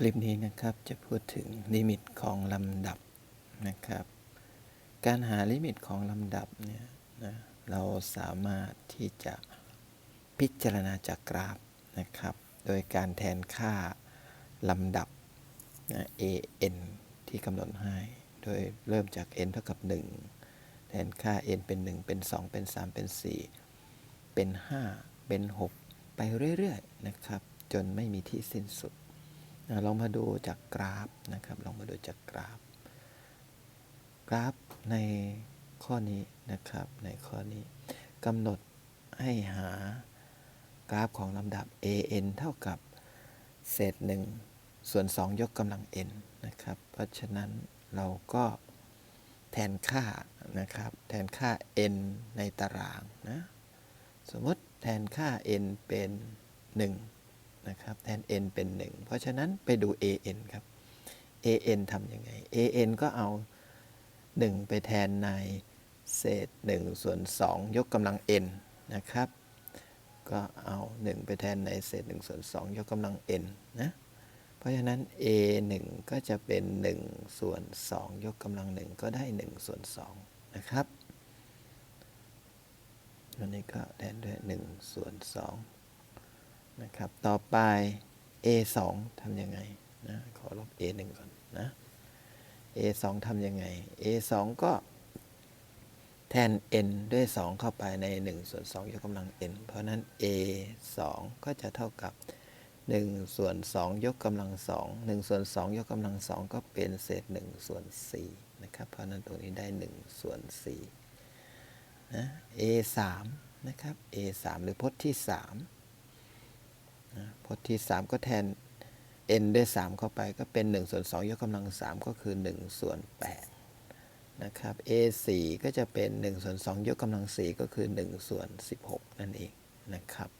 คลิปนี้นะครับจะพูดถึงลิมิตของลำดับนะครับ การหาลิมิตของลำดับเนี่ยนะเราสามารถที่จะพิจารณาจากกราฟนะครับ โดยการแทนค่าลำดับนะ an ที่กำหนดให้ โดยเริ่มจาก n เท่ากับ 1 แทนค่า n เป็น 1 เป็น 2 เป็น 3 เป็น 4 เป็น 5 เป็น 6 ไปเรื่อยๆนะครับ จนไม่มีที่สิ้นสุด นะลองมาดูจากกราฟนะครับลองมาดูจากกราฟ กราฟในข้อนี้นะครับในข้อนี้กำหนดให้หากราฟของลำดับ an เท่ากับเศษ 1 ส่วน 2 ยกกำลัง n นะครับ เพราะฉะนั้นเราก็แทนค่านะครับ แทนค่า n ในตารางนะ สมมติแทนค่า n เป็น 1 นะครับแทน n เป็น 1 เพราะฉะนั้นไปดู an ครับ an ทำยังไง an ก็เอา 1 ไปแทนในเศษ 1 ส่วน 2 ยกกำลัง n นะครับ ก็เอา 1 ไปแทนในเศษ 1 ส่วน 2 ยกกำลัง n นะ เพราะฉะนั้น a 1 ก็จะเป็น 1 ส่วน 2 ยกกำลัง 1 ก็ได้ 1 ส่วน 2 นะครับอันนี้ก็แทนด้วย 1 ส่วน 2 นะครับ ต่อไป a 2 ทำยังไงนะ ขอลบ a 1 ก่อนนะ a 2 ทำยังไง a 2 ก็แทน n ด้วย 2 เข้าไปใน 1 ส่วน2ยกกำลัง n เพราะนั้น a 2 ก็จะเท่ากับ 1 ส่วน 2 ยกกำลัง 2 1 ส่วน 2 ยกกำลัง 2 ก็เป็นเศษ 1 ส่วน4นะครับ เพราะนั้นตรงนี้ได้ 1 ส่วน4นะ a 3นะครับ a 3หรือพจน์ที่ 3 พจน์ที่ 3 ก็แทน n ด้วย 3 เข้าไปก็เป็น 1 ส่วน 2 ยกกำลัง 3 ก็คือ 1 ส่วน 8 นะครับ a 4 ก็จะเป็น 1 ส่วน 2 ยกกำลัง 4 ก็คือ 1 ส่วน 16 นั่นเองนะครับ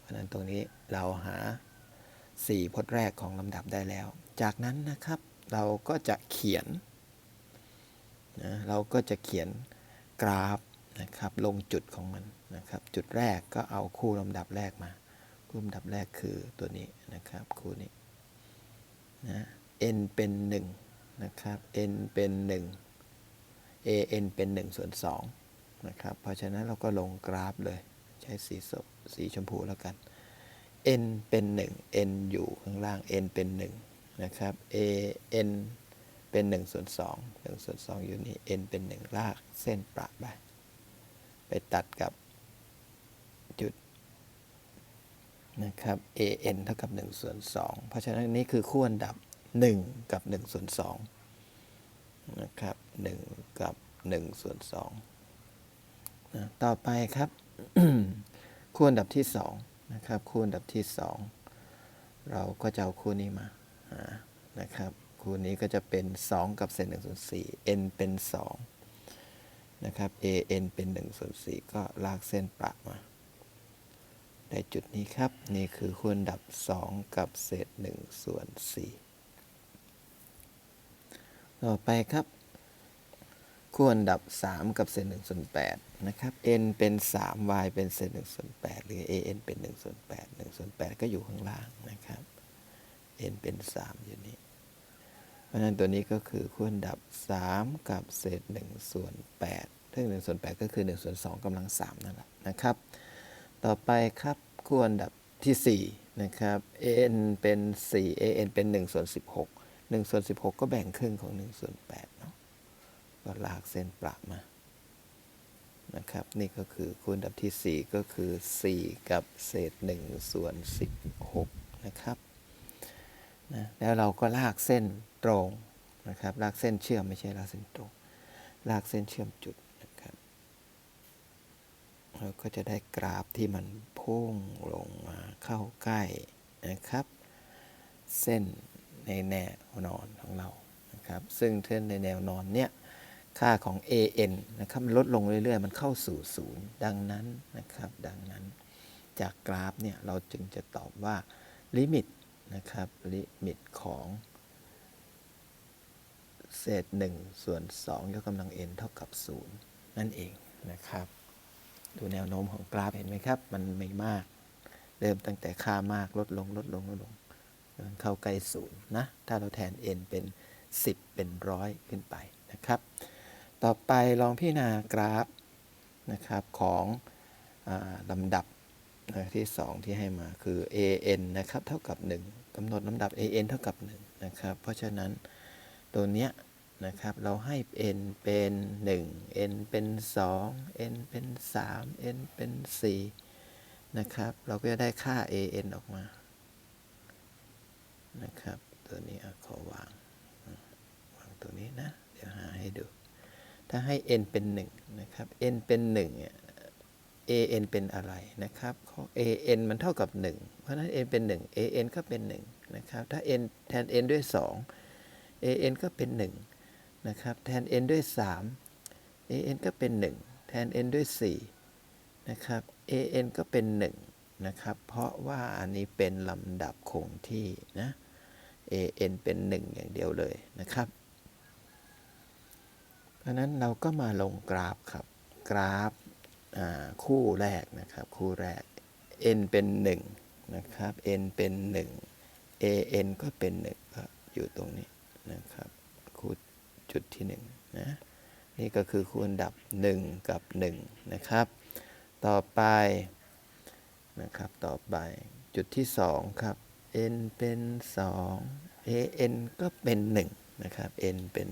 เพราะนั้นตรงนี้เราหา 4 พจน์แรกของลำดับได้แล้ว จากนั้นนะครับเราก็จะเขียนนะเราก็จะเขียนกราฟ นะครับลงจุดของมันนะครับจุดแรกก็เอาคู่ลำดับแรกมา คู่ลำดับแรกคือตัวนี้นะครับคู่นี้นะ n เป็น1นะครับ n เป็น 1 a n เป็น1ส่วน2นะครับเพราะฉะนั้นเราก็ลงกราฟเลยใช้สีสสีชมพูแล้วกัน n เป็น 1 n อยู่ข้างล่าง n เป็น 1 นะครับ a n เป็น1ส่วน2 1ส่วน2อยู่นี่ n เป็น 1 ลากเส้นประไป ไปตัดกับจุดนะครับ a n เท่ากับ1ส่วน2เพราะฉะนั้นนี่คือคู่อันดับ 1 กับ1ส่วน2นะครับ1กับ1ส่วน2นะต่อไปครับ คู่อันดับที่2นะครับคู่อันดับที่ 2 เราก็จะเอาคู่นี้มาหานะครับ คู่นี้ก็จะเป็น 2 กับเศษ1ส่วน4 n เป็น 2 นะครับ a n เป็น1ส่วน4ก็ลากเส้นประมา ได้จุดนี้ครับ นี่คือคู่อันดับ 2 กับเศษ1ส่วน4ต่อไปครับคู่อันดับ 3 กับเศษ1ส่วน8นะครับ n เป็น 3 y เป็นเศษ1ส่วน8หรือ an เป็น1ส่วน8 1ส่วน8ก็อยู่ข้างล่างนะครับ n เป็น 3 อยู่นี้ ราะฉะนั้นตัวนี้ก็คือคู่อันดับ 3 กับเศษ1ส่วน8ซึ่ง1ส่วน8ก็คือ1ส่วน2กำลัง3นั่นแหละนะครับ ต่อไปครับคู่อันดับที่4นะครับ an เป็น 4 an เป็น1ส่วน16 1ส่วน16 ก็แบ่งครึ่งของ1ส่วน8เนาะก็ลากเส้นประมานะครับนี่ก็คือคูณดับที่ 4 ก็คือ 4 กับเศษ1ส่วน16นะครับนะแล้วเราก็ลากเส้น ตรงนะครับลากเส้นเชื่อมไม่ใช่ลากเส้นตรง ลากเส้นเชื่อมจุดนะครับเราก็จะได้กราฟที่มันพุ่งลงมาเข้าใกล้นะครับ เส้นในแนวนอนของเรานะครับ ซึ่งเส้นในแนวนอนเนี่ยค่าของ an นะครับลดลงเรื่อยๆ มันเข้าสู่ศูนย์ดังนั้นนะครับ ดังนั้นจากกราฟเนี่ยเราจึงจะตอบว่าลิมิตนะครับลิมิตของ เศษ 1 ส่วน 2 ยกกำลัง n เท่ากับ 0 นั่นเองนะครับ ดูแนวโน้มของกราฟเห็นไหมครับ มันไม่มาก เริ่มตั้งแต่ค่ามากลดลงลดลงลดลงมันเข้าใกล้ศูนย์นะ ถ้าเราแทน n เป็น 10 เป็นร้อยขึ้นไปนะครับ ต่อไปลองพิจารณากราฟนะครับของอลำดับที่ 2 ที่ให้มาคือ an นะครับ เท่ากับ 1กำหนดลำดับ an เท่ากับ 1 นะครับ เพราะฉะนั้น ตัวเนี้ยนะครับเราให้ n เป็น 1 n เป็น 2 n เป็น 3 n เป็น 4 นะครับ เราก็จะได้ค่า an ออกมา นะครับ ตัวนี้ขอวาง วางตัวนี้นะ เดี๋ยวหาให้ดู ถ้าให้ n เป็น 1 นะครับ n เป็น1เนี่ย an เป็นอะไรนะครับข้อ an มันเท่ากับ 1 เพราะฉะนั้น n เป็น 1 an ก็เป็น 1 นะครับ ถ้า n แทน n ด้วย 2 an ก็เป็น 1 นะครับ แทน n ด้วย 3 an ก็เป็น 1 แทน n ด้วย 4 นะครับ an ก็เป็น 1 นะครับ เพราะว่าอันนี้เป็นลำดับคงที่นะ an เป็น 1 อย่างเดียวเลยนะครับ เพราะนั้นเราก็มาลงกราฟครับ กราฟคู่แรกนะครับ คู่แรก n เป็น 1 นะครับ n เป็น 1 an ก็เป็น 1 ก็อยู่ตรงนี้ นะครับ คู่จุดที่1นะนี่ก็คือคู่อันดับ 1 กับ 1 นะครับ ต่อไปนะครับต่อไปจุดที่ 2 ครับ n เป็น 2 an ก็เป็น 1 นะครับ n เป็น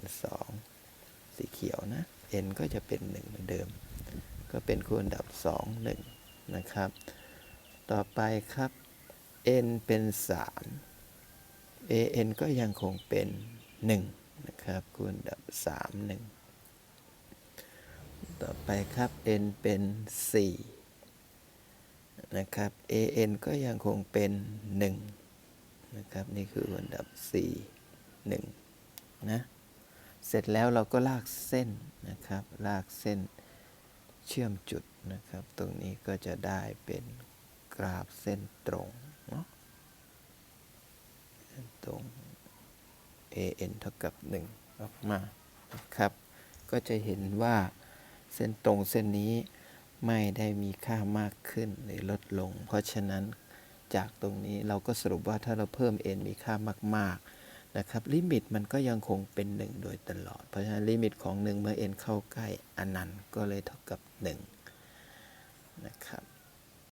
2 สีเขียวนะ n ก็จะเป็น 1 เหมือนเดิม ก็เป็นคู่อันดับ 2 1 นะครับ ต่อไปครับ n เป็น 3 an ก็ยังคงเป็น 1นะครับคู่อันดับ 3 1 ต่อไปครับ n เป็น 4 นะครับ an ก็ยังคงเป็น 1 นะครับ นี่คืออันดับ 4 1 นะ เสร็จแล้วเราก็ลากเส้นนะครับ ลากเส้นเชื่อมจุดนะครับ ตรงนี้ก็จะได้เป็นกราฟเส้นตรงเนาะเส้นตรง an เท่ากับ 1 ออกมานะครับ ก็จะเห็นว่าเส้นตรงเส้นนี้ไม่ได้มีค่ามากขึ้นหรือลดลง เพราะฉะนั้นจากตรงนี้เราก็สรุปว่าถ้าเราเพิ่ม n มีค่ามากๆนะครับลิมิตมันก็ยังคงเป็น 1 โดยตลอด เพราะฉะนั้นลิมิตของ 1 เมื่อ n เข้าใกล้อนันต์ก็เลยเท่ากับ 1 นะครับ